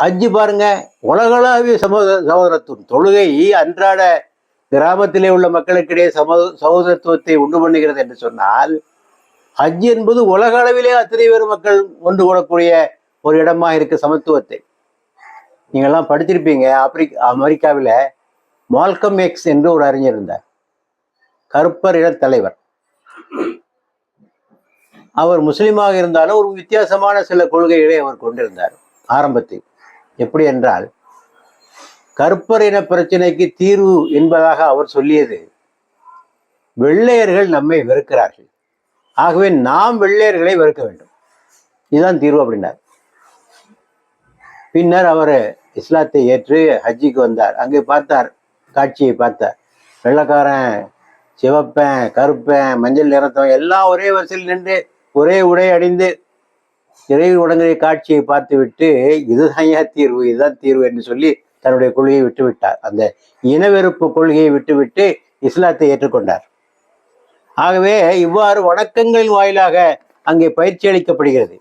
ஹஜ்ஜு பாருங்க உலகளாவிய சமூக சகோதரத்துவம். தொழுகை அன்றாட கிராமத்திலே உள்ள மக்களுக்கிடையே சமூக சகோதரத்துவத்தை உண்டு பண்ணுகிறது என்று சொன்னால் ஹஜ் என்பது உலக அளவிலே அத்தனை பேர் மக்கள் ஒன்று கூடக்கூடிய ஒரு இடமாக இருக்கு சமத்துவத்தை. நீங்கள்லாம் படிச்சிருப்பீங்க ஆப்பிரிக் அமெரிக்காவில் மால்கம் எக்ஸ் என்று ஒரு அறிஞர் இருந்தார். கருப்பர் இன தலைவர். அவர் முஸ்லீமாக இருந்தாலும் ஒரு வித்தியாசமான சில கொள்கைகளை அவர் கொண்டிருந்தார் ஆரம்பத்தில். எப்படி என்றால் கருப்பரின இன பிரச்சனைக்கு தீர்வு என்பதாக அவர் சொல்லியது வெள்ளையர்கள் நம்மை வெறுக்கிறார்கள். ஆகவே நாம் வெள்ளையர்களை வெறுக்க வேண்டும். இதுதான் தீர்வு அப்படின்னார். பின்னர் அவர் இஸ்லாத்தை ஏற்று ஹஜ்ஜிக்கு வந்தார். அங்கே பார்த்தார் காட்சியை பார்த்தார். வெள்ளக்காரன் சிவப்பேன் கருப்பேன் மஞ்சள் நிறத்தம் எல்லாம் ஒரே வரிசையில் நின்று ஒரே உடை அணிந்து இறை உடங்கிற காட்சியை பார்த்துவிட்டு இதுதான் ஏன் தீர்வு இதுதான் தீர்வு என்று சொல்லி தன்னுடைய கொள்கையை விட்டுவிட்டார். அந்த இனவெறுப்பு கொள்கையை விட்டுவிட்டு இஸ்லாத்தை ஏற்றுக்கொண்டார். ஆகவே இவ்வாறு வணக்கங்களின் வாயிலாக அங்கே பயிற்சி அளிக்கப்படுகிறது.